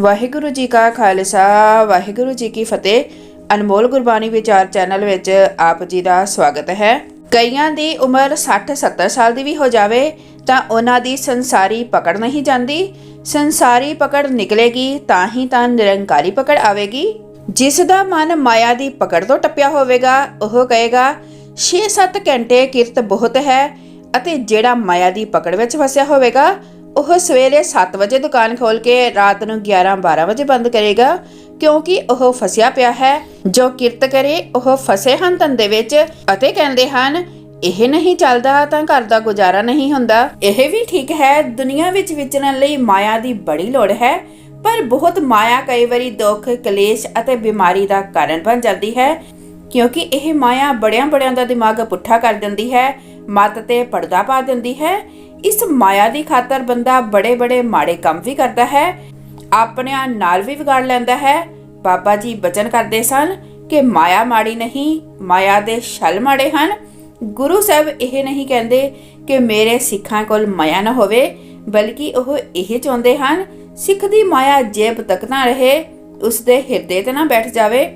ਵਾਹਿਗੁਰੂ ਜੀ ਕਾ ਖਾਲਸਾ, ਵਾਹਿਗੁਰੂ ਜੀ ਕੀ ਫਤਿਹ। ਅਨਮੋਲ ਗੁਰਬਾਣੀ ਵਿਚਾਰ ਚੈਨਲ ਵਿੱਚ ਆਪ ਜੀ ਦਾ ਸਵਾਗਤ ਹੈ। ਕਈਆਂ ਦੀ ਉਮਰ 60-70 ਸਾਲ ਦੀ ਵੀ ਹੋ ਜਾਵੇ, ਤਾਂ ਉਹਨਾਂ ਦੀ ਸੰਸਾਰੀ ਪਕੜ ਨਹੀਂ ਜਾਂਦੀ। ਸੰਸਾਰੀ ਪਕੜ ਨਿਕਲੇਗੀ, ਤਾਂ ਹੀ ਤਾਂ ਨਿਰੰਕਾਰੀ ਪਕੜ ਆਵੇਗੀ। ਜਿਸ ਦਾ ਮਨ ਮਾਇਆ ਦੀ ਪਕੜ ਤੋਂ ਟੱਪਿਆ ਹੋਵੇਗਾ, ਉਹ ਕਹੇਗਾ 6-7 ਘੰਟੇ ਕਿਰਤ ਬਹੁਤ ਹੈ, ਅਤੇ ਜਿਹੜਾ ਮਾਇਆ ਦੀ ਪਕੜ ਵਿੱਚ ਫਸਿਆ ਹੋਵੇਗਾ ਉਹ ਸਵੇਰੇ 7 ਵਜੇ ਦੁਕਾਨ ਖੋਲ ਕੇ ਰਾਤ ਨੂੰ 11-12 ਵਜੇ ਬੰਦ ਕਰੇਗਾ, ਕਿਉਂਕਿ ਉਹ ਫਸਿਆ ਪਿਆ ਹੈ। ਜੋ ਕਿਰਤ ਕਰੇ, ਉਹ ਫਸੇ ਹਨ ਧੰਦੇ ਵਿੱਚ ਅਤੇ ਕਹਿੰਦੇ ਹਨ, ਇਹ ਨਹੀਂ ਚੱਲਦਾ ਤਾਂ ਘਰ ਦਾ ਗੁਜ਼ਾਰਾ ਨਹੀਂ ਹੁੰਦਾ। ਇਹ ਵੀ ਠੀਕ ਹੈ, ਦੁਨੀਆ ਵਿੱਚ ਵਿਚਰਨ ਲਈ ਮਾਇਆ ਦੀ ਬੜੀ ਲੋੜ ਹੈ, ਪਰ ਬਹੁਤ ਮਾਇਆ ਕਈ ਵਾਰੀ ਦੁੱਖ, ਕਲੇਸ਼ ਅਤੇ ਬਿਮਾਰੀ ਦਾ ਕਾਰਨ ਬਣ ਜਾਂਦੀ ਹੈ, ਕਿਉਂਕਿ ਇਹ ਮਾਇਆ ਬੜਿਆਂ ਬੜਿਆਂ ਦਾ ਦਿਮਾਗ ਪੁੱਠਾ ਕਰ ਦਿੰਦੀ ਹੈ, ਮਤ ਤੇ ਪਰਦਾ ਪਾ ਦਿੰਦੀ ਹੈ ਇਸ ਮਾਇਆ ਦੀ ਖਾਤਰ ਬੰਦਾ ਬੜੇ ਬੜੇ ਮਾੜੇ ਕੰਮ ਵੀ ਕਰਦਾ ਹੈ, ਆਪਣਿਆਂ ਨਾਲ ਵੀ ਵਿਗਾੜ ਲੈਂਦਾ ਹੈ। ਬਾਬਾ ਜੀ ਬਚਨ ਕਰਦੇ ਸਨ ਕਿ ਮਾਇਆ ਮਾੜੀ ਨਹੀਂ, ਮਾਇਆ ਦੇ ਛਲ ਮਾੜੇ ਹਨ। ਗੁਰੂ ਸਾਹਿਬ ਇਹ ਨਹੀਂ ਕਹਿੰਦੇ ਕਿ ਮੇਰੇ ਸਿੱਖਾਂ ਕੋਲ ਮਾਇਆ ਨਾ ਹੋਵੇ, ਬਲਕਿ ਉਹ ਇਹ ਚਾਹੁੰਦੇ ਹਨ, ਸਿੱਖ ਦੀ ਮਾਇਆ ਜੇਬ ਤੱਕ ਨਾ ਰਹੇ, ਉਸ ਦੇ ਹਿਰਦੇ ਤੇ ਨਾ ਬੈਠ ਜਾਵੇ।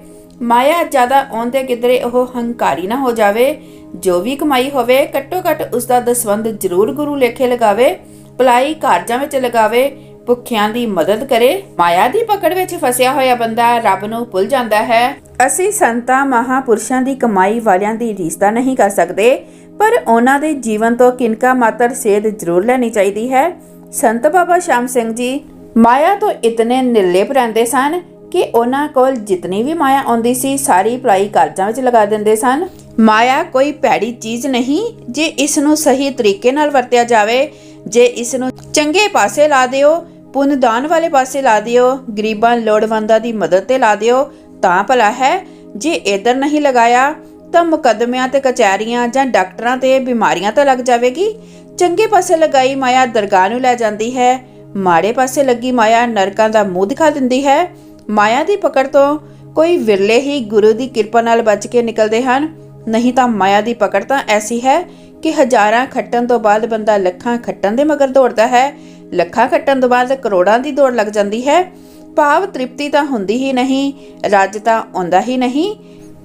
ਮਾਇਆ ਜ਼ਿਆਦਾ ਆਉਂਦੇ ਕਿਧਰੇ ਉਹ ਹੰਕਾਰੀ ਨਾ ਹੋ ਜਾਵੇ ਜੋ ਵੀ ਕਮਾਈ ਹੋਵੇ, ਘੱਟੋ ਘੱਟ ਉਸ ਦਾ ਦਸਵੰਦ ਜ਼ਰੂਰ ਗੁਰੂ ਲੇਖੇ ਲਗਾਵੇ, ਭਲਾਈ ਕਾਰਜਾਂ ਵਿੱਚ ਲਗਾਵੇ, ਭੁੱਖਿਆਂ ਦੀ ਮਦਦ ਕਰੇ। ਮਾਇਆ ਦੀ ਪਕੜ ਵਿੱਚ ਫਸਿਆ ਹੋਇਆ ਬੰਦਾ ਰੱਬ ਨੂੰ ਭੁੱਲ ਜਾਂਦਾ ਹੈ। ਅਸੀਂ ਸੰਤਾਂ, ਮਹਾਪੁਰਸ਼ਾਂ ਦੀ ਕਮਾਈ ਵਾਲਿਆਂ ਦੀ ਰੀਸ ਨਹੀਂ ਕਰ ਸਕਦੇ, ਪਰ ਉਹਨਾਂ ਦੇ ਜੀਵਨ ਤੋਂ ਕਿਨਕਾ ਮਾਤਰ ਸੇਧ ਜ਼ਰੂਰ ਲੈਣੀ ਚਾਹੀਦੀ ਹੈ। ਸੰਤ ਬਾਬਾ ਸ਼ਾਮ ਸਿੰਘ ਜੀ, ਮਾਇਆ ਤੋਂ ਇਤਨੇ ਨਿਰਲੇਪ ਰਹਿੰਦੇ ਸਨ ਕਿ ਉਹਨਾਂ ਕੋਲ ਜਿਤਨੀ ਵੀ ਮਾਇਆ ਆਉਂਦੀ ਸੀ, ਸਾਰੀ ਭਲਾਈ ਕਾਰਜਾਂ ਵਿੱਚ ਲਗਾ ਦਿੰਦੇ ਸਨ। ਮਾਇਆ ਕੋਈ ਭੈੜੀ ਚੀਜ਼ ਨਹੀਂ, ਜੇ ਇਸ ਨੂੰ ਸਹੀ ਤਰੀਕੇ ਨਾਲ ਵਰਤਿਆ ਜਾਵੇ, ਜੇ ਇਸ ਨੂੰ ਚੰਗੇ ਪਾਸੇ ਲਾ ਦਿਓ, ਪੁੰਨਦਾਨ ਵਾਲੇ ਪਾਸੇ ਲਾ ਦਿਓ, ਗਰੀਬਾਂ ਲੋੜਵੰਦਾਂ ਦੀ ਮਦਦ ਤੇ ਲਾ ਦਿਓ, ਤਾਂ ਭਲਾ ਹੈ। ਜੇ ਇਧਰ ਨਹੀਂ ਲਗਾਇਆ, ਤਾਂ ਮੁਕੱਦਮਿਆਂ ਤੇ ਕਚਹਿਰੀਆਂ ਜਾਂ ਡਾਕਟਰਾਂ ਤੇ ਬਿਮਾਰੀਆਂ ਤਾਂ ਲੱਗ ਜਾਵੇਗੀ। ਚੰਗੇ ਪਾਸੇ ਲਗਾਈ ਮਾਇਆ ਦਰਗਾਹ ਨੂੰ ਲੈ ਜਾਂਦੀ ਹੈ। ਮਾੜੇ ਪਾਸੇ ਲੱਗੀ ਮਾਇਆ ਨਰਕਾਂ ਦਾ ਮੂੰਹ ਦਿਖਾ ਦਿੰਦੀ ਹੈ। ਮਾਇਆ ਦੀ ਪਕੜ ਤੋਂ ਕੋਈ ਵਿਰਲੇ ਹੀ ਗੁਰੂ ਦੀ ਕਿਰਪਾ ਨਾਲ ਬਚ ਕੇ ਨਿਕਲਦੇ ਹਨ। ਨਹੀਂ ਤਾਂ ਮਾਇਆ ਦੀ ਪਕੜ ਤਾਂ ਐਸੀ ਹੈ ਕਿ ਹਜ਼ਾਰਾਂ ਖੱਟਣ ਤੋਂ ਬਾਅਦ ਬੰਦਾ ਲੱਖਾਂ ਖੱਟਣ ਦੇ ਮਗਰ ਦੌੜਦਾ ਹੈ। ਲੱਖਾਂ ਖੱਟਣ ਤੋਂ ਬਾਅਦ ਕਰੋੜਾਂ ਦੀ ਦੌੜ ਲੱਗ ਜਾਂਦੀ ਹੈ। ਭਾਵ ਤ੍ਰਿਪਤੀ ਤਾਂ ਹੁੰਦੀ ਹੀ ਨਹੀਂ, ਰੱਜ ਤਾਂ ਆਉਂਦਾ ਹੀ ਨਹੀਂ।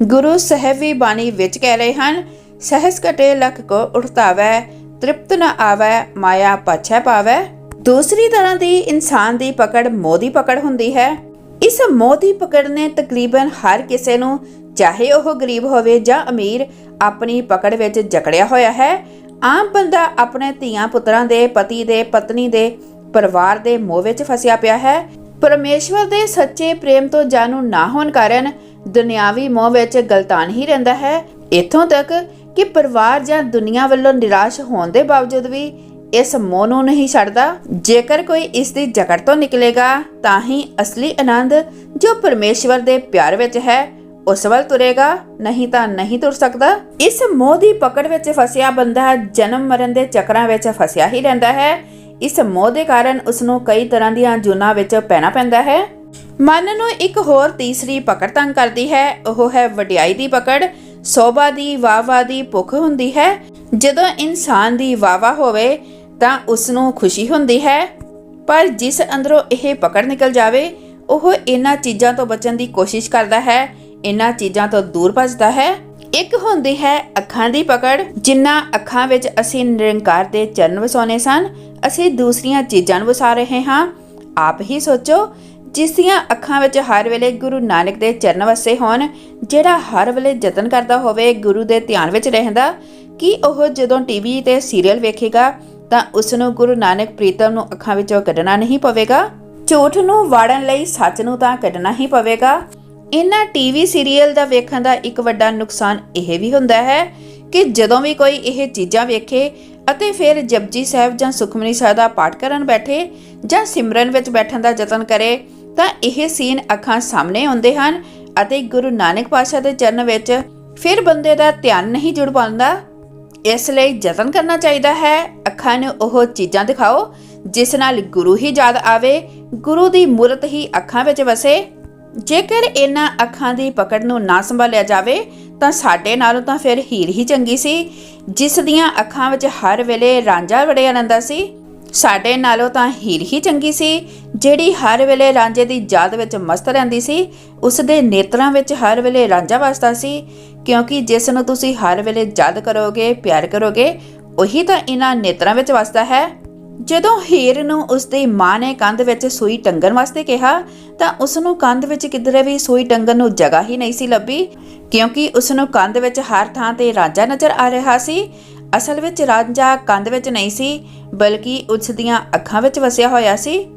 ਗੁਰੂ ਸਾਹਿਬ ਵੀ ਬਾਣੀ ਵਿੱਚ ਕਹਿ ਰਹੇ ਹਨ, ਸਹਸ ਕਟੇ ਲਖ ਕੋ ਉਠਤਾਵੈ, ਤ੍ਰਿਪਤ ਨ ਆਵੈ, ਮਾਇਆ ਪਾਛੈ ਪਾਵੈ। ਦੂਸਰੀ ਤਰ੍ਹਾਂ ਦੀ ਇਨਸਾਨ ਦੀ ਪਕੜ ਮੋਹ ਦੀ ਪਕੜ ਹੁੰਦੀ ਹੈ। ਇਸ ਮੋਹ ਪਕੜ ਨੇ ਤਕਰੀਬਨ ਹਰ ਕਿਸੇ ਨੂੰ, ਚਾਹੇ ਉਹ ਗਰੀਬ ਹੋਵੇ ਜਾਂ ਅਮੀਰ, ਆਪਣੀ ਪਕੜ ਵਿੱਚ ਜਕੜਿਆ ਹੋਇਆ ਹੈ। ਆਮ ਬੰਦਾ ਆਪਣੇ ਧੀਆਂ ਪੁੱਤਰਾਂ ਦੇ, ਪਤੀ ਦੇ, ਪਤਨੀ ਦੇ, ਪਰਿਵਾਰ ਦੇ ਮੋਹ ਵਿੱਚ ਫਸਿਆ ਪਿਆ ਹੈ। ਪਰਮੇਸ਼ਵਰ ਦੇ ਸੱਚੇ ਪ੍ਰੇਮ ਤੋਂ ਜਾਣੂ ਨਾ ਹੋਣ ਕਾਰਨ ਦੁਨਿਆਵੀ ਮੋਹ ਵਿੱਚ ਗਲਤਾਨ ਹੀ ਰਹਿੰਦਾ ਹੈ। ਇਥੋਂ ਤੱਕ ਕਿ ਪਰਿਵਾਰ ਜਾਂ ਦੁਨੀਆ ਵੱਲੋਂ ਨਿਰਾਸ਼ ਹੋਣ ਦੇ ਬਾਵਜੂਦ ਵੀ ਇਸ ਮੋਹ ਨੂੰ ਨਹੀਂ ਛੱਡਦਾ। ਜੇਕਰ ਕੋਈ ਇਸ ਦੀ ਜਕੜ ਤੋਂ ਨਿਕਲੇਗਾ, ਤਾਂ ਹੀ ਅਸਲੀ ਆਨੰਦ ਜੋ ਪਰਮੇਸ਼ਵਰ ਦੇ ਪਿਆਰ ਵਿੱਚ ਹੈ, ਉਸ ਵੱਲ ਤੁਰੇਗਾ, ਨਹੀਂ ਤਾਂ ਨਹੀਂ ਤੁਰ ਸਕਦਾ। ਇਸ ਮੋਹ ਦੀ ਪਕੜ ਵਿੱਚ ਫਸਿਆ ਬੰਦਾ ਜਨਮ ਮਰਨ ਦੇ ਚੱਕਰਾਂ ਵਿੱਚ ਫਸਿਆ ਹੀ ਰਹਿੰਦਾ ਹੈ। ਇਸ ਮੋਹ ਦੇ ਕਾਰਨ ਉਸ ਨੂੰ ਕਈ ਤਰ੍ਹਾਂ ਦੀਆਂ ਜੁਨਾ ਵਿੱਚ ਪੈਣਾ ਪੈਂਦਾ ਹੈ। ਮਨ ਨੂੰ ਇੱਕ ਹੋਰ ਤੀਸਰੀ ਪਕੜ ਤੰਗ ਕਰਦੀ ਹੈ। ਉਹ ਹੈ ਵਡਿਆਈ ਦੀ ਪਕੜ। ਸੋਭਾ ਦੀ ਵਾਵਾ ਦੀ ਭੁੱਖ ਹੁੰਦੀ ਹੈ। ਜਦੋਂ ਇਨਸਾਨ ਦੀ ਵਾਵਾ ਹੋਵੇ ਤਾਂ ਉਸ ਨੂੰ ਖੁਸ਼ੀ ਹੁੰਦੀ ਹੈ। ਪਰ ਜਿਸ ਅੰਦਰੋਂ ਇਹ ਪਕੜ ਨਿਕਲ ਜਾਵੇ, ਉਹ ਇਹਨਾਂ ਚੀਜ਼ਾਂ ਤੋਂ ਬਚਣ ਦੀ ਕੋਸ਼ਿਸ਼ ਕਰਦਾ ਹੈ। ਇਹਨਾਂ ਚੀਜ਼ਾਂ ਤੋਂ ਦੂਰ ਭੱਜਦਾ ਹੈ। ਇੱਕ ਹੁੰਦੀ ਹੈ ਅੱਖਾਂ ਦੀ ਪਕੜ, ਜਿੰਨਾ ਅੱਖਾਂ ਵਿੱਚ ਅਸੀਂ ਨਿਰੰਕਾਰ ਦੇ ਚਰਨ ਵਸਾਉਣੇ ਸਨ। ਅਸੀਂ ਦੂਸਰੀਆਂ ਚੀਜ਼ਾਂ ਨੂੰ ਵਸਾ ਰਹੇ ਹਾਂ। ਆਪ ਹੀ ਸੋਚੋ, ਜਿਸ ਦੀਆਂ ਅੱਖਾਂ ਵਿੱਚ ਹਰ ਵੇਲੇ ਗੁਰੂ ਨਾਨਕ ਦੇ ਚਰਨ ਵਸੇ ਹੋਣ, ਜਿਹੜਾ ਹਰ ਵੇਲੇ ਯਤਨ ਕਰਦਾ ਹੋਵੇ ਗੁਰੂ ਦੇ ਧਿਆਨ ਵਿੱਚ ਰਹਿੰਦਾ, ਕਿ ਉਹ ਜਦੋਂ ਟੀਵੀ ਤੇ ਸੀਰੀਅਲ ਵੇਖੇਗਾ ਤਾਂ ਉਸ ਨੂੰ ਗੁਰੂ ਨਾਨਕ ਪ੍ਰੀਤਮ ਨੂੰ ਅੱਖਾਂ ਵਿੱਚੋਂ ਕੱਢਣਾ ਨਹੀਂ ਪਵੇਗਾ। ਝੂਠ ਨੂੰ ਵਾੜਨ ਲਈ ਸੱਚ ਨੂੰ ਤਾਂ ਕੱਢਣਾ ਹੀ ਪਵੇਗਾ। ਇਹਨਾਂ ਟੀਵੀ ਸੀਰੀਅਲ ਦਾ ਵੇਖਣ ਦਾ ਇੱਕ ਵੱਡਾ ਨੁਕਸਾਨ ਇਹ ਵੀ ਹੁੰਦਾ ਹੈ ਕਿ ਜਦੋਂ ਵੀ ਕੋਈ ਇਹ ਚੀਜ਼ਾਂ ਵੇਖੇ ਅਤੇ ਫਿਰ ਜਪਜੀ ਸਾਹਿਬ ਜਾਂ ਸੁਖਮਨੀ ਸਾਹਿਬ ਦਾ ਪਾਠ ਕਰਨ ਬੈਠੇ ਜਾਂ ਸਿਮਰਨ ਵਿੱਚ ਬੈਠਣ ਦਾ ਯਤਨ ਕਰੇ, ਤਾਂ ਇਹ ਸੀਨ ਅੱਖਾਂ ਸਾਹਮਣੇ ਆਉਂਦੇ ਹਨ ਅਤੇ ਗੁਰੂ ਨਾਨਕ ਪਾਤਸ਼ਾਹ ਦੇ ਚਰਨ ਵਿੱਚ ਫਿਰ ਬੰਦੇ ਦਾ ਧਿਆਨ ਨਹੀਂ ਜੁੜ ਪਾਉਂਦਾ। ਇਸ ਲਈ ਯਤਨ ਕਰਨਾ ਚਾਹੀਦਾ ਹੈ। ਅੱਖਾਂ ਨੂੰ ਉਹ ਚੀਜ਼ਾਂ ਦਿਖਾਓ, ਜਿਸ ਨਾਲ ਗੁਰੂ ਹੀ ਯਾਦ ਆਵੇ। ਗੁਰੂ ਦੀ ਮੂਰਤ ਹੀ ਅੱਖਾਂ ਵਿੱਚ ਵਸੇ। ਜੇਕਰ ਇਹਨਾਂ ਅੱਖਾਂ ਦੀ ਪਕੜ ਨੂੰ ਨਾ ਸੰਭਾਲਿਆ ਜਾਵੇ, ਤਾਂ ਸਾਡੇ ਨਾਲੋਂ ਤਾਂ ਫਿਰ ਹੀਰ ਹੀ ਚੰਗੀ ਸੀ। ਜਿਸ ਦੀਆਂ ਅੱਖਾਂ ਵਿੱਚ ਹਰ ਵੇਲੇ ਰਾਂਝਾ ਵੜਿਆ ਰਹਿੰਦਾ ਸੀ ਸਾਡੇ ਨਾਲੋਂ ਤਾਂ ਹੀਰ ਹੀ ਚੰਗੀ ਸੀ, ਜਿਹੜੀ ਹਰ ਵੇਲੇ ਰਾਂਝੇ ਦੀ ਯਾਦ ਵਿੱਚ ਮਸਤ ਰਹਿੰਦੀ ਸੀ ਉਸ ਦੇ ਨੇਤਰਾਂ ਵਿੱਚ ਹਰ ਵੇਲੇ ਰਾਂਝਾ ਵਸਦਾ ਸੀ, ਕਿਉਂਕਿ ਜਿਸ ਨੂੰ ਤੁਸੀਂ ਹਰ ਵੇਲੇ ਯਾਦ ਕਰੋਗੇ, ਪਿਆਰ ਕਰੋਗੇ, ਉਹੀ ਤਾਂ ਇਹਨਾਂ ਨੇਤਰਾਂ ਵਿੱਚ ਵਸਦਾ ਹੈ। ਜਦੋਂ ਹੀਰ ਨੂੰ ਉਸਦੀ ਮਾਂ ਨੇ ਕੰਧ ਵਿੱਚ ਸੂਈ ਟੰਗਣ ਵਾਸਤੇ ਕਿਹਾ, ਤਾਂ ਉਸ ਨੂੰ ਕੰਧ ਵਿੱਚ ਕਿਧਰੇ ਵੀ ਸੂਈ ਟੰਗਣ ਨੂੰ ਜਗ੍ਹਾ ਹੀ ਨਹੀਂ ਸੀ ਲੱਭੀ, ਕਿਉਂਕਿ ਉਸ ਨੂੰ ਕੰਧ ਵਿੱਚ ਹਰ ਥਾਂ ਤੇ ਰਾਂਝਾ ਨਜ਼ਰ ਆ ਰਿਹਾ ਸੀ ਅਸਲ ਵਿੱਚ ਰਾਂਝਾ ਕੰਧ ਵਿੱਚ ਨਹੀਂ ਸੀ, ਬਲਕਿ ਉਸ ਦੀਆਂ ਅੱਖਾਂ ਵਿੱਚ ਵਸਿਆ ਹੋਇਆ ਸੀ।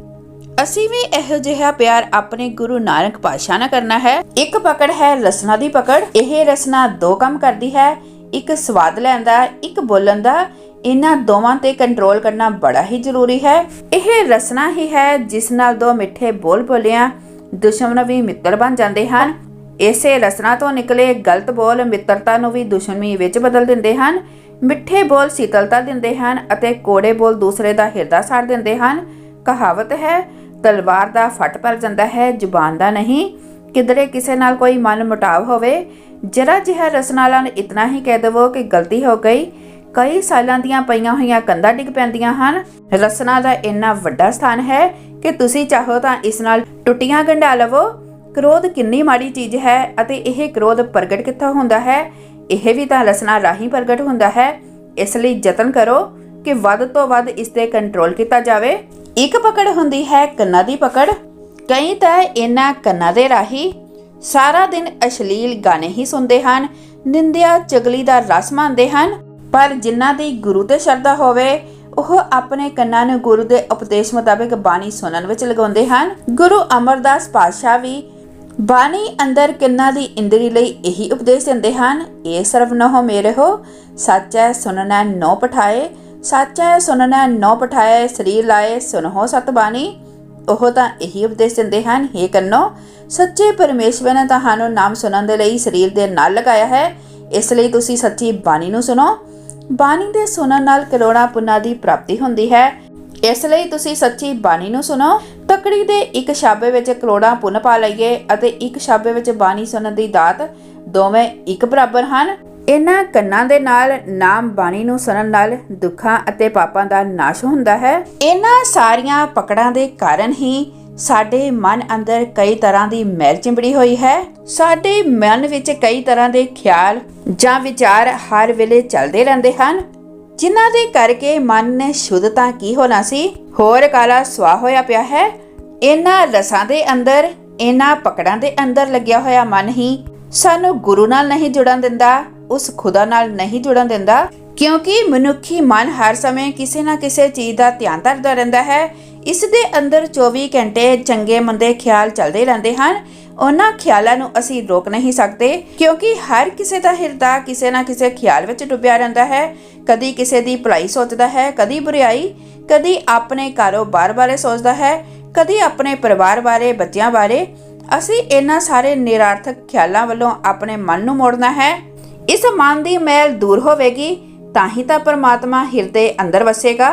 ਅਸੀਂ ਵੀ ਇਹੋ ਜਿਹਾ ਪਿਆਰ ਆਪਣੇ ਗੁਰੂ ਨਾਨਕ ਪਾਤਸ਼ਾਹ ਨਾਲ ਕਰਨਾ ਹੈ। ਇੱਕ ਪਕੜ ਹੈ ਰਸਨਾ ਦੀ ਪਕੜ। ਇਹ ਰਸਨਾ ਦੋ ਕੰਮ ਕਰਦੀ ਹੈ। ਇੱਕ ਸਵਾਦ ਲੈਣ ਦਾ, ਇੱਕ ਬੋਲਣ ਦਾ। ਇਹਨਾਂ ਦੋਵਾਂ ਤੇ ਕੰਟਰੋਲ ਕਰਨਾ ਬੜਾ ਹੀ ਜ਼ਰੂਰੀ ਹੈ। ਇਹ ਰਸਨਾ ਹੀ ਹੈ ਜਿਸ ਨਾਲ ਦੋ ਮਿੱਠੇ ਬੋਲ ਬੋਲਿਆਂ, ਦੁਸ਼ਮਣ ਵੀ ਮਿੱਤਰ ਬਣ ਜਾਂਦੇ ਹਨ। ਇਸੇ ਰਸਨਾ ਤੋਂ ਨਿਕਲੇ ਗਲਤ ਬੋਲ ਮਿੱਤਰਤਾ ਨੂੰ ਵੀ ਦੁਸ਼ਮਣੀ ਵਿੱਚ ਬਦਲ ਦਿੰਦੇ ਹਨ। ਮਿੱਠੇ ਬੋਲ ਸ਼ੀਤਲਤਾ ਦਿੰਦੇ ਹਨ ਅਤੇ ਕੋੜੇ ਬੋਲ ਦੂਸਰੇ ਦਾ ਹਿਰਦਾ ਸਾੜ ਦਿੰਦੇ ਹਨ। ਕਹਾਵਤ ਹੈ, ਤਲਵਾਰ ਦਾ ਫੱਟ ਪਰ ਜਾਂਦਾ ਹੈ, ਜ਼ੁਬਾਨ ਦਾ ਨਹੀਂ। ਕਿਧਰੇ ਕਿਸੇ ਨਾਲ ਕੋਈ ਮਨ ਮੁਟਾਵ ਹੋਵੇ, ਜਰਾ ਜਿਹਾ ਰਸਨਾਲਾਂ ਨੂੰ ਇਤਨਾ ਹੀ ਕਹਿ ਦੇਵੋ ਕਿ ਗਲਤੀ ਹੋ ਗਈ। ਕਈ ਸਾਲਾਂ ਦੀਆਂ ਪਈਆਂ ਹੋਈਆਂ ਕੰਧਾਂ ਡਿੱਗ ਪੈਂਦੀਆਂ ਹਨ। ਰਸਨਾ ਦਾ ਇੰਨਾ ਵੱਡਾ ਸਥਾਨ ਹੈ ਕਿ ਤੁਸੀਂ ਚਾਹੋ ਤਾਂ ਇਸ ਨਾਲ ਟੁੱਟੀਆਂ ਗੰਢਾ ਲਵੋ। ਕ੍ਰੋਧ ਕਿੰਨੀ ਮਾੜੀ ਚੀਜ਼ ਹੈ ਅਤੇ ਇਹ ਕ੍ਰੋਧ ਪ੍ਰਗਟ ਕਿੱਥੋਂ ਹੁੰਦਾ ਹੈ? ਇਹ ਵੀ ਤਾਂ ਰਸਨਾ ਰਾਹੀਂ ਪ੍ਰਗਟ ਹੁੰਦਾ ਹੈ। ਇਸ ਲਈ ਯਤਨ ਕਰੋ ਕਿ ਵੱਧ ਤੋਂ ਵੱਧ ਇਸ ਤੇ ਕੰਟਰੋਲ ਕੀਤਾ ਜਾਵੇ। ਇੱਕ ਪਕੜ ਹੁੰਦੀ ਹੈ ਕੰਨਾਂ ਦੀ ਪਕੜ। ਕਈ ਤਾਂ ਇਹਨਾਂ ਕੰਨਾਂ ਦੇ ਰਾਹੀਂ ਸਾਰਾ ਦਿਨ ਅਸ਼ਲੀਲ ਗਾਣੇ ਹੀ ਸੁਣਦੇ ਹਨ, ਨਿੰਦਿਆ ਚਗਲੀ ਦਾ ਰਸ ਮੰਨਦੇ ਹਨ, ਪਰ ਜਿਨ੍ਹਾਂ ਦੀ ਗੁਰੂ ਤੇ ਸ਼ਰਧਾ ਹੋਵੇ, ਉਹ ਆਪਣੇ ਕੰਨਾਂ ਨੂੰ ਗੁਰੂ ਦੇ ਉਪਦੇਸ਼ ਮੁਤਾਬਿਕ ਬਾਣੀ ਸੁਣਨ ਵਿੱਚ ਲਗਾਉਂਦੇ ਹਨ। ਗੁਰੂ ਅਮਰਦਾਸ ਪਾਤਸ਼ਾਹ ਵੀ ਬਾਣੀ ਅੰਦਰ ਕੰਨਾਂ ਦੀ ਇੰਦਰੀ ਲਈ ਇਹੀ ਉਪਦੇਸ਼ ਦਿੰਦੇ ਹਨ? ਇਹ ਸਰਵ ਨਹੁ ਮੇਰੇ ਹੋ, ਸੱਚ ਹੈ ਸੁਨਣਾ ਨੋ ਪਠਾਏ। ਹੈ ਸੁਨਣਾ ਨੋ ਪਠਾਏ, ਸਰੀਰ ਲਾਏ ਸੁਨਹੋ ਸਤ ਬਾਣੀ ਉਹ ਤਾਂ ਇਹੀ ਉਪਦੇਸ਼ ਦਿੰਦੇ ਹਨ हे ਕੰਨੋ, ਸੱਚੇ ਪਰਮੇਸ਼ਵਰ ਨੇ ਤੁਹਾਨੂੰ ਨਾਮ ਸੁਣਨ ਦੇ ਲਈ ਸਰੀਰ ਦੇ ਨਾਲ ਲਗਾਇਆ ਹੈ। ਇਸ ਲਈ ਤੁਸੀਂ ਸੱਚੀ ਬਾਣੀ ਨੂੰ ਸੁਣੋ। ਬਾਣੀ ਦੇ ਸੁਣਨ ਨਾਲ ਕਰੋੜਾਂ ਪੁੰਨਾਂ ਦੀ ਪ੍ਰਾਪਤੀ ਹੁੰਦੀ ਹੈ। ਇਸ ਲਈ ਤੁਸੀਂ ਸੱਚੀ ਬਾਣੀ ਨੂੰ ਸੁਣੋ। ਤਕੜੀ ਦੇ ਇੱਕ ਛਾਬੇ ਵਿੱਚ ਕਰੋੜਾਂ ਪੁੰਨ ਪਾ ਲਈਏ ਅਤੇ ਇੱਕ ਛਾਬੇ ਵਿੱਚ ਬਾਣੀ ਸੁਣਨ ਦੀ ਦਾਤ ਦੋਵੇਂ ਇੱਕ ਬਰਾਬਰ ਹਨ। ਇਹਨਾਂ ਕੰਨਾਂ ਦੇ ਨਾਲ ਨਾਮ ਬਾਣੀ ਨੂੰ ਸੁਣਨ ਨਾਲ ਦੁੱਖਾਂ ਅਤੇ ਪਾਪਾਂ ਦਾ ਨਾਸ਼ ਹੁੰਦਾ ਹੈ। ਇਹਨਾਂ ਸਾਰੀਆਂ ਪਕੜਾਂ ਦੇ ਕਾਰਨ ਹੀ ਸਾਡੇ ਮਨ ਅੰਦਰ ਕਈ ਤਰ੍ਹਾਂ ਦੀ ਮੈਲ ਚਿੰਬੜੀ ਹੋਈ ਹੈ। ਸਾਡੇ ਮਨ ਵਿੱਚ ਕਈ ਤਰ੍ਹਾਂ ਦੇ ਖਿਆਲ ਜਾਂ ਵਿਚਾਰ ਹਰ ਵੇਲੇ ਚੱਲਦੇ ਰਹਿੰਦੇ ਹਨ। ਜਿਨ੍ਹਾਂ ਦੇ ਕਰਕੇ ਮਨ ਨੇ ਸ਼ੁੱਧ ਤਾਂ ਕੀ ਹੋਣਾ ਸੀ? ਹੋਰ ਕਾਲਾ ਸਵਾ ਹੋਇਆ ਪਿਆ ਹੈ। ਇਹਨਾਂ ਰਸਾਂ ਦੇ ਅੰਦਰ, ਇਹਨਾਂ ਪਕੜਾਂ ਦੇ ਅੰਦਰ ਲੱਗਿਆ ਹੋਇਆ ਮਨ ਹੀ ਸਾਨੂੰ ਗੁਰੂ ਨਾਲ ਨਹੀਂ ਜੁੜਨ ਦਿੰਦਾ, ਉਸ ਖੁਦਾ ਨਾਲ ਨਹੀਂ ਜੁੜਨ ਦਿੰਦਾ। ਕਿਉਂਕਿ ਮਨੁੱਖੀ ਮਨ ਹਰ ਸਮੇਂ ਕਿਸੇ ਨਾ ਕਿਸੇ ਚੀਜ਼ ਦਾ ਧਿਆਨ ਧਰਦਾ ਰਹਿੰਦਾ ਹੈ। ਇਸ ਦੇ ਅੰਦਰ 24 ਘੰਟੇ ਚੰਗੇ ਮੰਦੇ ਖਿਆਲ ਚੱਲਦੇ ਰਹਿੰਦੇ ਹਨ। ਉਹਨਾਂ ਖਿਆਲਾਂ ਨੂੰ ਅਸੀਂ ਰੋਕ ਨਹੀਂ ਸਕਦੇ, ਕਿਉਂਕਿ ਹਰ ਕਿਸੇ ਦਾ ਹਿਰਦਾ ਕਿਸੇ ਨਾ ਕਿਸੇ ਖਿਆਲ ਵਿੱਚ ਡੁੱਬਿਆ ਰਹਿੰਦਾ ਹੈ। ਕਦੀ ਕਿਸੇ ਦੀ ਭਲਾਈ ਸੋਚਦਾ ਹੈ, ਕਦੀ ਬੁਰੀਾਈ, ਕਦੀ ਆਪਣੇ ਕਾਰੋਬਾਰ ਬਾਰੇ ਸੋਚਦਾ ਹੈ, ਕਦੀ ਆਪਣੇ ਪਰਿਵਾਰ ਬਾਰੇ, ਬੱਚਿਆਂ ਬਾਰੇ। ਅਸੀਂ ਇਹਨਾਂ ਸਾਰੇ ਨਿਰਾਰਥਕ ਖਿਆਲਾਂ ਵੱਲੋਂ ਆਪਣੇ ਮਨ ਨੂੰ ਮੋੜਨਾ ਹੈ। ਇਸ ਮਨ ਦੀ ਮੈਲ ਦੂਰ ਹੋਵੇਗੀ। ਤਾਂ ਹੀ ਤਾਂ ਪਰਮਾਤਮਾ ਹਿਰਦੇ ਅੰਦਰ ਵਸੇਗਾ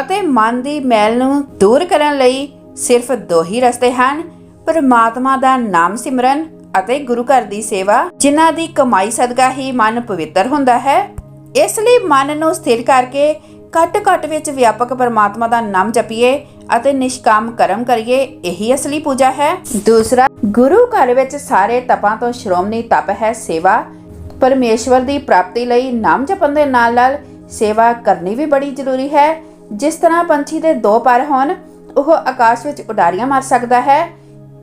ਅਤੇ ਮਨ ਦੀ ਮੈਲ ਨੂੰ ਦੂਰ ਕਰਨ ਲਈ ਸਿਰਫ ਦੋ ਹੀ ਰਸਤੇ ਹਨ, ਪਰਮਾਤਮਾ ਦਾ ਨਾਮ ਸਿਮਰਨ ਅਤੇ ਗੁਰੂ ਘਰ ਦੀ ਸੇਵਾ, ਜਿਨ੍ਹਾਂ ਦੀ ਕਮਾਈ ਸਦਕਾ ਹੀ ਮਨ ਪਵਿੱਤਰ ਹੁੰਦਾ ਹੈ। ਇਸ ਲਈ ਮਨ ਨੂੰ ਸਥਿਰ ਕਰਕੇ ਘੱਟ ਘੱਟ ਵਿੱਚ ਵਿਆਪਕ ਪਰਮਾਤਮਾ ਦਾ ਨਾਮ ਜਪੀਏ ਅਤੇ ਨਿਸ਼ਕਾਮ ਕਰਮ ਕਰੀਏ, ਇਹੀ ਅਸਲੀ ਪੂਜਾ ਹੈ। ਦੂਸਰਾ, ਗੁਰੂ ਘਰ ਵਿੱਚ ਸਾਰੇ ਤਪਾਂ ਤੋਂ ਸ਼੍ਰੋਮਣੀ ਤਪ ਹੈ ਸੇਵਾ ਪਰਮੇਸ਼ਵਰ ਦੀ ਪ੍ਰਾਪਤੀ ਲਈ ਨਾਮ ਜਪਣ ਦੇ ਨਾਲ ਨਾਲ ਸੇਵਾ ਕਰਨੀ ਵੀ ਬੜੀ ਜ਼ਰੂਰੀ ਹੈ। ਜਿਸ ਤਰ੍ਹਾਂ ਪੰਛੀ ਦੇ ਦੋ ਪਰ ਹੋਣ, ਉਹ ਆਕਾਸ਼ ਵਿੱਚ ਉਡਾਰੀਆਂ ਮਾਰ ਸਕਦਾ ਹੈ।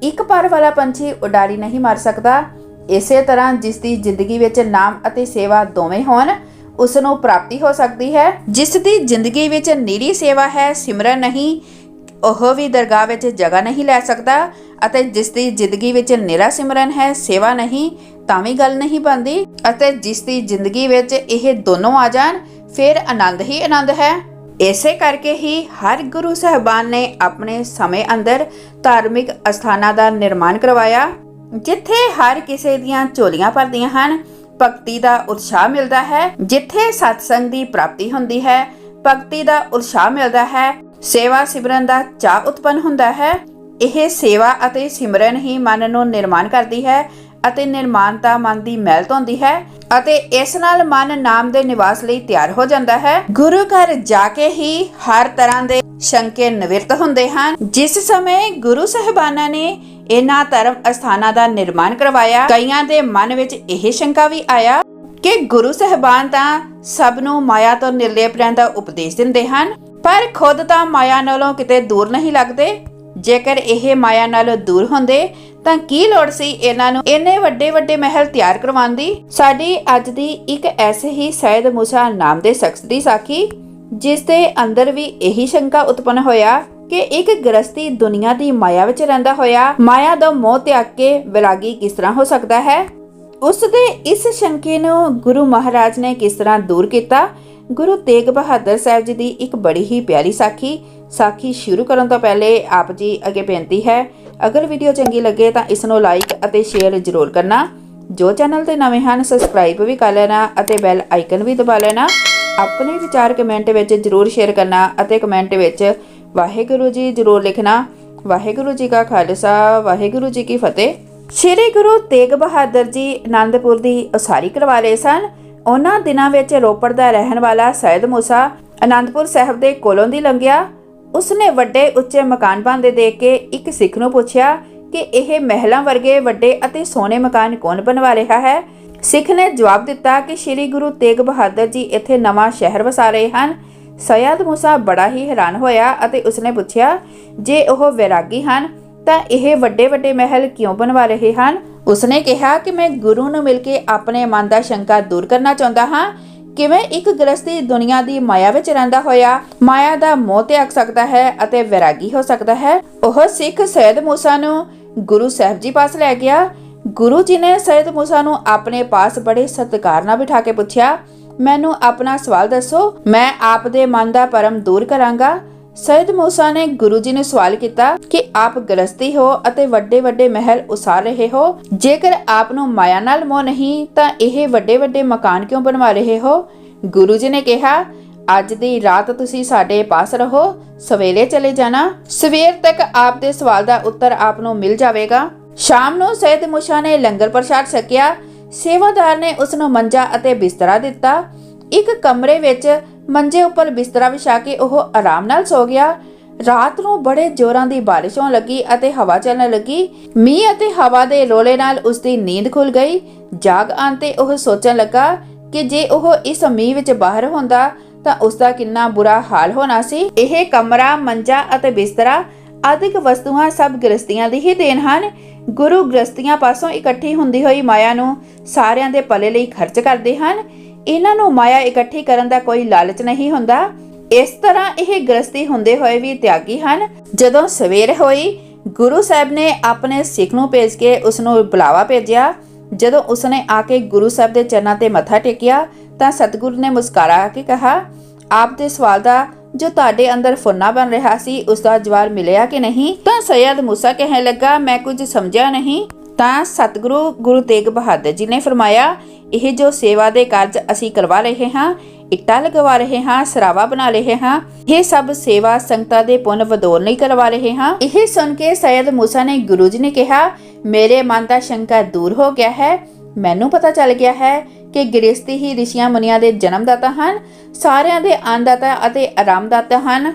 ਇੱਕ ਪਰ ਵਾਲਾ ਪੰਛੀ ਉਡਾਰੀ ਨਹੀਂ ਮਾਰ ਸਕਦਾ। ਇਸੇ ਤਰ੍ਹਾਂ ਜਿਸ ਦੀ ਜ਼ਿੰਦਗੀ ਵਿੱਚ ਨਾਮ ਅਤੇ ਸੇਵਾ ਦੋਵੇਂ ਹੋਣ ਉਸ ਨੂੰ ਪ੍ਰਾਪਤੀ ਹੋ ਸਕਦੀ ਹੈ। ਜਿਸ ਦੀ ਜ਼ਿੰਦਗੀ ਵਿੱਚ ਨਿਰੀ ਸੇਵਾ ਹੈ, ਸਿਮਰਨ ਨਹੀਂ ਉਹ ਵੀ ਦਰਗਾਹ ਵਿੱਚ ਜਗ੍ਹਾ ਨਹੀਂ ਲੈ ਸਕਦਾ ਅਤੇ ਜਿਸ ਦੀ ਜ਼ਿੰਦਗੀ ਵਿੱਚ ਨਿਰਾ ਸਿਮਰਨ ਹੈ, ਸੇਵਾ ਨਹੀਂ, ਤਾਂ ਵੀ ਗੱਲ ਨਹੀਂ ਬਣਦੀ ਅਤੇ ਜਿਸ ਦੀ ਜ਼ਿੰਦਗੀ ਵਿੱਚ ਇਹ ਦੋਨੋਂ ਆ ਜਾਣ, ਫਿਰ ਆਨੰਦ ਹੀ ਆਨੰਦ ਹੈ। ਇਸੇ ਕਰਕੇ ਹੀ ਹਰ ਗੁਰੂ ਸਾਹਿਬਾਨ ਨੇ ਆਪਣੇ ਸਮੇਂ ਅੰਦਰ ਧਾਰਮਿਕ ਅਸਥਾਨਾਂ ਦਾ ਨਿਰਮਾਣ ਕਰਵਾਇਆ, ਜਿੱਥੇ ਹਰ ਕਿਸੇ ਦੀਆਂ ਝੋਲੀਆਂ ਭਰਦੀਆਂ ਹਨ, ਭਗਤੀ ਦਾ ਉਤਸ਼ਾਹ ਮਿਲਦਾ ਹੈ, ਜਿੱਥੇ ਸਤਸੰਗ ਦੀ ਪ੍ਰਾਪਤੀ ਹੁੰਦੀ ਹੈ, ਭਗਤੀ ਦਾ ਉਤਸ਼ਾਹ ਮਿਲਦਾ ਹੈ ਸੇਵਾ ਸਿਮਰਨ ਦਾ ਚਾਹ ਉਤਪੰਨ ਹੁੰਦਾ ਹੈ। ਇਹ ਸੇਵਾ ਅਤੇ ਸਿਮਰਨ ਹੀ ਮਨ ਨੂੰ ਨਿਰਮਾਣ ਕਰਦੀ ਹੈ ਅਤੇ ਨਿਰਮਾਨਤਾ ਮਨ ਦੀ ਮੈਲ ਧੋਂਦੀ ਹੈ ਅਤੇ ਇਸ ਨਾਲ ਮਨ ਨਾਮ ਦੇ ਨਿਵਾਸ ਲਈ ਤਿਆਰ ਹੋ ਜਾਂਦਾ ਹੈ। ਗੁਰੂ ਘਰ ਜਾ ਕੇ ਹੀ ਹਰ ਤਰ੍ਹਾਂ ਦੇ ਸ਼ੰਕੇ ਨਿਵਰਤ ਹੁੰਦੇ ਹਨ। ਜਿਸ ਸਮੇਂ ਗੁਰੂ ਸਹਿਬਾਨਾਂ ਨੇ ਇਹਨਾਂ ਧਰਮ ਅਸਥਾਨਾਂ ਦਾ ਨਿਰਮਾਣ ਕਰਵਾਇਆ, ਕਈਆਂ ਦੇ ਮਨ ਵਿੱਚ ਇਹ ਸ਼ੰਕਾ ਵੀ ਆਇਆ ਕਿ ਗੁਰੂ ਸਹਿਬਾਨ ਤਾਂ ਸਭ ਨੂੰ ਮਾਇਆ ਤੋਂ ਨਿਰਲੇਪ ਰਹਿਣ ਦਾ ਉਪਦੇਸ਼ ਦਿੰਦੇ ਹਨ। ਪਰ ਖੁਦ ਤਾਂ ਮਾਇਆ ਨਾਲੋਂ ਕਿਤੇ ਦੂਰ ਨਹੀਂ ਲੱਗਦੇ। ਜੇਕਰ ਇਹ ਮਾਇਆ ਨਾਲੋਂ ਦੂਰ ਹੁੰਦੇ, ਤਾਂ ਕੀ ਲੋੜ ਸੀ ਇਹਨਾਂ ਨੂੰ ਇੰਨੇ ਵੱਡੇ ਵੱਡੇ ਮਹਿਲ ਤਿਆਰ ਕਰਵਾਉਣ ਦੀ ਸਾਡੀ ਅੱਜ ਦੀ ਇੱਕ ਐਸੇ ਹੀ ਸੈਦ ਮੂਸਾ ਨਾਮ ਦੇ ਸ਼ਖਸ ਦੀ ਸਾਖੀ, ਜਿਸ ਦੇ ਅੰਦਰ ਵੀ ਇਹੀ ਸ਼ੰਕਾ ਉਤਪੰਨ ਹੋਇਆ ਕਿ ਇੱਕ ਗ੍ਰਸਤੀ ਦੁਨੀਆ ਦੀ ਮਾਇਆ ਵਿੱਚ ਰਹਿੰਦਾ ਹੋਇਆ, ਮਾਇਆ ਦਾ ਮੋਹ ਤਿਆਗ ਕੇ ਵਿਰਾਗੀ ਕਿਸ ਤਰ੍ਹਾਂ ਹੋ ਸਕਦਾ ਹੈ? ਉਸ ਦੇ ਇਸ ਸ਼ੰਕੇ ਨੂੰ ਗੁਰੂ ਮਹਾਰਾਜ ਨੇ ਕਿਸ ਤਰ੍ਹਾਂ ਦੂਰ ਕੀਤਾ? ਗੁਰੂ ਤੇਗ ਬਹਾਦਰ ਸਾਹਿਬ ਜੀ ਦੀ ਇੱਕ ਬੜੀ ਹੀ ਪਿਆਰੀ ਸਾਖੀ। ਸਾਖੀ ਸ਼ੁਰੂ ਕਰਨ ਤੋਂ ਪਹਿਲੇ ਆਪ ਜੀ ਅੱਗੇ ਬੇਨਤੀ ਹੈ, ਅਗਰ ਵੀਡੀਓ ਚੰਗੀ ਲੱਗੇ ਤਾਂ ਇਸ ਨੂੰ ਲਾਈਕ ਅਤੇ ਸ਼ੇਅਰ ਜ਼ਰੂਰ ਕਰਨਾ। ਜੋ ਚੈਨਲ ਤੇ ਨਵੇਂ ਹਨ ਸਬਸਕ੍ਰਾਈਬ ਵੀ ਕਰ ਲੈਣਾ ਅਤੇ ਬੈਲ ਆਈਕਨ ਵੀ ਦਬਾ ਲੈਣਾ। ਆਪਣੇ ਵਿਚਾਰ ਕਮੈਂਟ ਵਿੱਚ ਜ਼ਰੂਰ ਸ਼ੇਅਰ ਕਰਨਾ ਅਤੇ ਕਮੈਂਟ ਵਿੱਚ ਵਾਹਿਗੁਰੂ ਜੀ ਜ਼ਰੂਰ ਲਿਖਣਾ। ਵਾਹਿਗੁਰੂ ਜੀ ਕਾ ਖਾਲਸਾ, ਵਾਹਿਗੁਰੂ ਜੀ ਕੀ ਫਤਿਹ। ਸ੍ਰੀ ਗੁਰੂ ਤੇਗ ਬਹਾਦਰ ਜੀ ਆਨੰਦਪੁਰ ਦੀ ਉਸਾਰੀ ਕਰਵਾ ਰਹੇ ਸਨ। ਉਹਨਾਂ ਦਿਨਾਂ ਵਿੱਚ ਰੋਪੜ ਦਾ ਰਹਿਣ ਵਾਲਾ ਸੈਦ ਮੂਸਾ ਅਨੰਦਪੁਰ ਸਾਹਿਬ ਦੇ ਕੋਲੋਂ ਦੀ ਲੰਘਿਆ। ਉਸਨੇ ਵੱਡੇ ਉੱਚੇ ਮਕਾਨ ਬਣਦੇ ਦੇਖ ਕੇ ਇੱਕ ਸਿੱਖ ਨੂੰ ਪੁੱਛਿਆ ਕਿ ਇਹ ਮਹਿਲਾਂ ਵਰਗੇ ਵੱਡੇ ਅਤੇ ਸੋਹਣੇ ਮਕਾਨ ਕੌਣ ਬਣਵਾ ਰਿਹਾ ਹੈ? ਸਿੱਖ ਨੇ ਜਵਾਬ ਦਿੱਤਾ ਕਿ ਸ੍ਰੀ ਗੁਰੂ ਤੇਗ ਬਹਾਦਰ ਜੀ ਇੱਥੇ ਨਵਾਂ ਸ਼ਹਿਰ ਵਸਾ ਰਹੇ ਹਨ। ਸਯਦ ਮੂਸਾ ਬੜਾ ਹੀ ਹੈਰਾਨ ਹੋਇਆ ਅਤੇ ਉਸਨੇ ਪੁੱਛਿਆ, ਜੇ ਉਹ ਵੈਰਾਗੀ ਹਨ, ਤਾਂ ਇਹ ਵੱਡੇ ਵੱਡੇ ਮਹਿਲ ਕਿਉਂ ਬਣਵਾ ਰਹੇ ਹਨ? ਉਸਨੇ ਕਿਹਾ ਕਿ ਮੈਂ ਗੁਰੂ ਨੂੰ ਮਿਲ ਕੇ ਆਪਣੇ ਮਨ ਦਾ ਸ਼ੰਕਾ ਦੂਰ ਕਰਨਾ ਚਾਹੁੰਦਾ ਹਾਂ। ਕਿਵੇਂ ਇੱਕ ਗ੍ਰਸਤੀ ਦੁਨੀਆ ਦੀ ਮਾਇਆ ਵਿੱਚ ਰਹਿੰਦਾ ਹੋਇਆ, ਮਾਇਆ ਦਾ ਮੋਹ ਤਿਆਗ ਸਕਦਾ ਹੈ ਅਤੇ ਵੈਰਾਗੀ ਹੋ ਸਕਦਾ ਹੈ। ਉਹ ਸਿੱਖ ਸੈਦ ਮੂਸਾ ਨੂੰ ਗੁਰੂ ਸਾਹਿਬ ਜੀ ਪਾਸ ਲੈ ਗਿਆ। ਗੁਰੂ ਜੀ ਨੇ ਸੈਦ ਮੂਸਾ ਨੂੰ ਆਪਣੇ ਪਾਸ ਬੜੇ ਸਤਿਕਾਰ ਨਾਲ ਬਿਠਾ ਕੇ ਪੁੱਛਿਆ, ਮੈਨੂੰ ਆਪਣਾ ਸਵਾਲ ਦੱਸੋ, ਮੈਂ ਆਪ ਦੇ ਮਨ ਦਾ ਪਰਮ ਦੂਰ ਕਰਾਂਗਾ। ਸੈਦ ਮੂਸਾ ਨੇ ਗੁਰੂ ਜੀ ਨੂੰ ਸਵਾਲ ਕੀਤਾ ਕਿ ਆਪ ਗ੍ਰਸਤੀ ਹੋ ਅਤੇ ਵੱਡੇ ਵੱਡੇ ਮਹਿਲ ਉਸਾਰ ਰਹੇ ਹੋ? ਜੇਕਰ ਆਪ ਨੂੰ ਮਾਇਆ ਨਾਲ ਮੋਹ ਨਹੀਂ, ਤਾਂ ਇਹ ਵੱਡੇ ਵੱਡੇ ਮਕਾਨ ਕਿਉਂ ਬਣਵਾ ਰਹੇ ਹੋ? ਗੁਰੂ ਜੀ ਨੇ ਕਿਹਾ, ਅੱਜ ਦੀ ਰਾਤ ਤੁਸੀਂ ਸਾਡੇ ਪਾਸ ਰਹੋ, ਸਵੇਰੇ ਚਲੇ ਜਾਣਾ। ਸਵੇਰ ਤੱਕ ਆਪ ਦੇ ਸਵਾਲ ਦਾ ਉੱਤਰ ਆਪ ਨੂੰ ਮਿਲ ਜਾਵੇਗਾ। ਸ਼ਾਮ ਨੂੰ ਸੈਦ ਮੂਸਾ ਨੇ ਲੰਗਰ ਪ੍ਰਸ਼ਾਦ ਛਕਿਆ। ਸੇਵਾਦਾਰ ਨੇ ਉਸ ਨੂੰ ਮੰਜਾ ਅਤੇ ਬਿਸਤਰਾ ਦਿੱਤਾ। ਇੱਕ ਕਮਰੇ ਵਿੱਚ ਮੰਜੇ ਉੱਪਰ ਬਿਸਤਰਾ ਵਿਛਾ ਕੇ ਉਹ ਆਰਾਮ ਨਾਲ ਸੋ ਗਿਆ। ਰਾਤ ਨੂੰ ਬੜੇ ਜ਼ੋਰਾਂ ਦੀ ਬਾਰਿਸ਼ ਹੋਣ ਲੱਗੀ ਅਤੇ ਹਵਾ ਚੱਲਣ ਲੱਗੀ। ਮੀਂਹ ਅਤੇ ਹਵਾ ਦੇ ਰੋਲੇ ਨਾਲ ਉਸ ਦੀ ਨੀਂਦ ਖੁੱਲ ਗਈ। ਜਾਗ ਆਉਣ ਤੇ ਉਹ ਸੋਚਣ ਲੱਗਾ ਕਿ ਜੇ ਉਹ ਇਸ ਮੀਂਹ ਵਿੱਚ ਬਾਹਰ ਹੁੰਦਾ ਤਾਂ ਉਸ ਦਾ ਕਿੰਨਾ ਬੁਰਾ ਹਾਲ ਹੋਣਾ ਸੀ। ਇਹ ਕਮਰਾ, ਮੰਜਾ ਅਤੇ ਬਿਸਤਰਾ ਆਦਿਕ ਵਸਤੂਆਂ ਸਭ ਗ੍ਰਸਤੀਆਂ ਦੀ ਹੀ ਦੇਣ ਹਨ। ਗੁਰੂ ਗ੍ਰਸਤੀਆਂ ਪਾਸੋਂ ਇਕੱਠੀ ਹੁੰਦੀ ਹੋਈ ਮਾਇਆ ਨੂੰ ਸਾਰਿਆਂ ਦੇ ਭਲੇ ਲਈ ਖਰਚ ਕਰਦੇ ਹਨ। ਇਹਨਾਂ ਨੂੰ ਮਾਇਆ ਇਕੱਠੀ ਕਰਨ ਦਾ ਕੋਈ ਲਾਲਚ ਨਹੀਂ ਹੁੰਦਾ। ਇਸ ਤਰ੍ਹਾਂ ਇਹ ਗ੍ਰਸਤੀ ਹੁੰਦੇ ਹੋਏ ਵੀ ਤਿਆਗੀ ਹਨ। ਜਦੋਂ ਸਵੇਰ ਹੋਈ, ਗੁਰੂ ਸਾਹਿਬ ਨੇ ਆਪਣੇ ਸਿੱਖ ਨੂੰ ਭੇਜ ਕੇ ਉਸ ਨੂੰ ਬੁਲਾਵਾ ਭੇਜਿਆ। ਜਦੋਂ ਉਸਨੇ ਆ ਕੇ ਗੁਰੂ ਸਾਹਿਬ ਦੇ ਚਰਨਾਂ ਤੇ ਮੱਥਾ ਟੇਕਿਆ, ਤਾਂ ਸਤਿਗੁਰੂ ਨੇ ਮੁਸਕਰਾ ਕੇ ਕਿਹਾ, ਆਪ ਦੇ ਸਵਾਲ ਦਾ ਜੋ ਤੁਹਾਡੇ ਅੰਦਰ ਫੁਰਨਾ ਬਣ ਰਿਹਾ ਸੀ ਉਸ ਦਾ ਜਵਾਬ ਮਿਲਿਆ ਕਿ ਨਹੀਂ? ਤਾਂ ਸੈਦ ਮੂਸਾ ਕਹਿਣ ਲੱਗਾ, ਮੈਂ ਕੁਝ ਸਮਝਿਆ ਨਹੀਂ। ਤਾਂ ਸਤਿਗੁਰੂ ਗੁਰੂ ਤੇਗ ਬਹਾਦਰ ਜੀ ਨੇ ਫਰਮਾਇਆ ਇਹ ਜੋ ਸੇਵਾ ਦੇ ਕਾਰਜ ਅਸੀਂ ਕਰਵਾ ਰਹੇ ਹਾਂ, ਇੱਟਾਂ ਲਗਵਾ ਰਹੇ ਹਾਂ, ਸਰਾਵਾ ਬਣਾ ਰਹੇ ਹਾਂ, ਇਹ ਸਭ ਸੇਵਾ ਸੰਗਤਾਂ ਦੇ ਪੁੰਨ ਵਧੋਰ ਲਈ ਕਰਵਾ ਰਹੇ ਹਾਂ। ਇਹ ਸੁਣ ਕੇ ਸੈਦ ਮੂਸਾ ਨੇ ਗੁਰੂ ਜੀ ਨੇ ਕਿਹਾ, ਮੇਰੇ ਮਨ ਦਾ ਸ਼ੰਕਾ ਦੂਰ ਹੋ ਗਿਆ ਹੈ। ਮੈਨੂੰ ਪਤਾ ਚੱਲ ਗਿਆ ਹੈ ਕਿ ਗ੍ਰਸਤੀ ਹੀ ਰਿਸ਼ੀਆਂ ਮੁਨੀਆਂ ਦੇ ਜਨਮਦਾਤਾ ਹਨ, ਸਾਰਿਆਂ ਦੇ ਅੰਨਦਾਤਾ ਅਤੇ ਆਰਾਮਦਾਤਾ ਹਨ,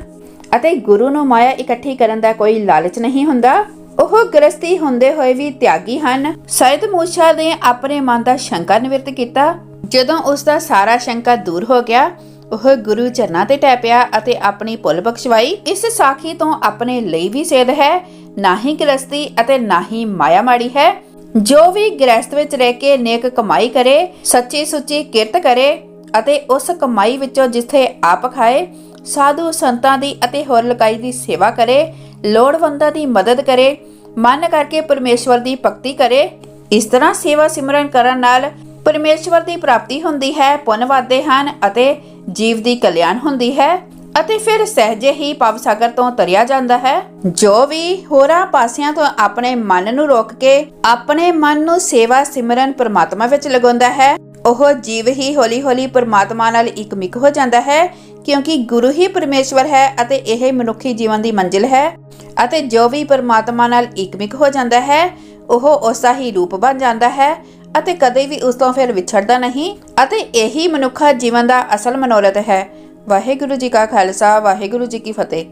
ਅਤੇ ਗੁਰੂ ਨੂੰ ਮਾਇਆ ਇਕੱਠੀ ਕਰਨ ਦਾ ਕੋਈ ਲਾਲਚ ਨਹੀਂ ਹੁੰਦਾ। ਉਹ ਗ੍ਰਸਤੀ ਹੁੰਦੇ ਹੋਏ ਵੀ ਤਿਆਗੀ ਹਨ। ਸੈਦ ਮੂਸਾ ਨੇ ਆਪਣੇ ਮਨ ਦਾ ਸ਼ੰਕਾ ਨਿਵਰਤ ਕੀਤਾ। ਜਦੋਂ ਉਸ ਦਾ ਸਾਰਾ ਸ਼ੰਕਾ ਦੂਰ ਹੋ ਗਿਆ, ਉਹ ਗੁਰੂ ਚਰਨਾਂ ਤੇ ਟੈ ਪਿਆ ਅਤੇ ਆਪਣੀ ਭੁੱਲ ਬਖਸ਼ਵਾਈ। ਇਸ ਸਾਖੀ ਤੋਂ ਆਪਣੇ ਲਈ ਵੀ ਸੇਧ ਹੈ, ਨਾ ਹੀ ਗ੍ਰਸਤੀ ਅਤੇ ਨਾ ਹੀ ਮਾਇਆ ਮਾੜੀ ਹੈ। ਜੋ ਵੀ ਗ੍ਰਸਤ ਵਿੱਚ ਰਹਿ ਕੇ ਨੇਕ ਕਮਾਈ ਕਰੇ, ਸੱਚੀ ਸੁੱਚੀ ਕਿਰਤ ਕਰੇ ਅਤੇ ਉਸ ਕਮਾਈ ਵਿੱਚੋਂ ਜਿੱਥੇ ਆਪ ਖਾਏ, ਸਾਧੂ ਸੰਤਾਂ ਦੀ ਅਤੇ ਹੋਰ ਲਕਾਈ ਦੀ ਸੇਵਾ ਕਰੇ ਲੋੜਵੰਦਾਂ ਦੀ ਮਦਦ ਕਰੇ, ਮਨ ਕਰਕੇ ਪਰਮੇਸ਼ਵਰ ਦੀ ਭਗਤੀ ਕਰੇ। ਇਸ ਤਰ੍ਹਾਂ ਸੇਵਾ ਸਿਮਰਨ ਕਰਨ ਨਾਲ ਪਰਮੇਸ਼ਵਰ ਦੀ ਪ੍ਰਾਪਤੀ ਹੁੰਦੀ ਹੈ, ਪੁੰਨ ਵਧਦੇ ਹਨ ਅਤੇ ਜੀਵ ਦੀ ਕਲਿਆਣ ਹੁੰਦੀ ਹੈ ਅਤੇ ਫਿਰ ਸਹਿਜੇ ਹੀ ਭਵ ਸਾਗਰ ਤੋਂ ਤਰਿਆ ਜਾਂਦਾ ਹੈ। ਜੋ ਵੀ ਹੋਰਾਂ ਪਾਸਿਆਂ ਤੋਂ ਆਪਣੇ ਮਨ ਨੂੰ ਰੋਕ ਕੇ ਆਪਣੇ ਮਨ ਨੂੰ ਸੇਵਾ ਸਿਮਰਨ ਪ੍ਰਮਾਤਮਾ ਵਿੱਚ ਲਗਾਉਂਦਾ ਹੈ ਉਹ ਜੀਵ ਹੀ ਹੌਲੀ-ਹੌਲੀ ਪਰਮਾਤਮਾ ਨਾਲ ਇਕਮਿਕ ਹੋ ਜਾਂਦਾ ਹੈ, ਕਿਉਂਕਿ ਗੁਰੂ ਹੀ ਪਰਮੇਸ਼ਵਰ ਹੈ ਅਤੇ ਇਹ ਮਨੁੱਖੀ ਜੀਵਨ ਦੀ ਮੰਜ਼ਿਲ ਹੈ ਅਤੇ ਜੋ ਵੀ ਪਰਮਾਤਮਾ ਨਾਲ ਇਕਮਿਕ ਹੋ ਜਾਂਦਾ ਹੈ, ਉਹ ਉਸਦਾ ਹੀ ਰੂਪ ਬਣ ਜਾਂਦਾ ਹੈ ਅਤੇ ਕਦੇ ਵੀ ਉਸ ਤੋਂ ਫਿਰ ਵਿਛੜਦਾ ਨਹੀਂ ਅਤੇ ਇਹੀ ਮਨੁੱਖਾ ਜੀਵਨ ਦਾ ਅਸਲ ਮਨੋਰਥ ਹੈ। ਵਾਹਿਗੁਰੂ ਜੀ ਕਾ ਖਾਲਸਾ, ਵਾਹਿਗੁਰੂ ਜੀ ਕੀ ਫਤਿਹ।